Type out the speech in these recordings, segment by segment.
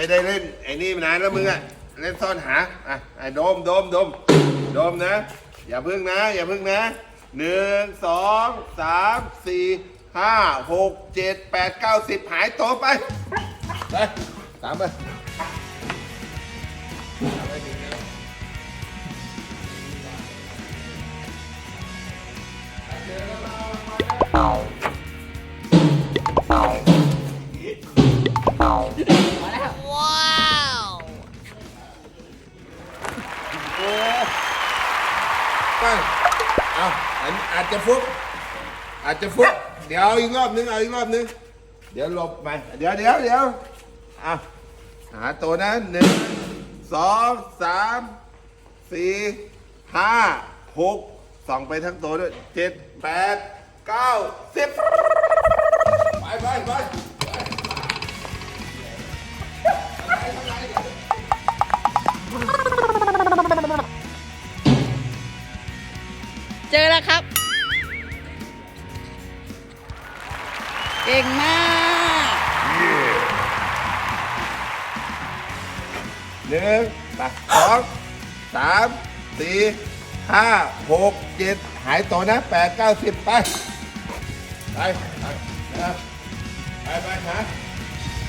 ไม่ได้เล่นไอ้นี่มานานแล้วมึงอะเล่นซ่อนหาอะไอ้โดมโดมโดมโดมนะ อย่าพึ่งนะ อย่าพึ่งนะหนึ่งสองสามสี่ห้าหกเจ็ดแปดเก้าสิบหายตัวไปไปตามไปโไปเอาอันอาจจะฟุกอาจจะฟุกเดี๋ยวเอาอีกรอบนึงเอาอีกรอบนึงเดี๋ยวหลบไปเดี๋ยวเดี๋ยวเดี๋ยวอะหาตัวนะหนึ่งสองสามสี่ห้าหกส่องไปทั้งตัวด้วยเจ็ดแปดเก้าสิบ เก่งมาก หนึ่งไปสองสามสี่ห้าหกเจ็ดหายตัวนะแปดเก้าสิบไป ไปไปนะไปไปหา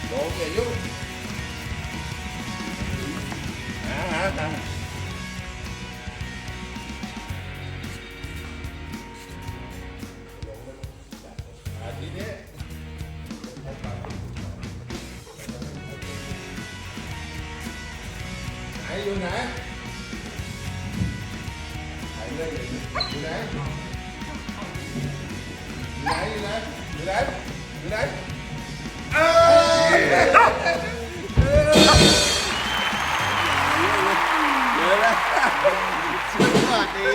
โลงอย่ายุ่งหาหาหาอ่าทีนี้ ไหนอยู่ไหนไหนเลยอยู่ไหนอยู่ไหนอยู่ไหนอยู่ไหนอยู่ไหนเอ้ยเดี๋ยวนะสวัสดี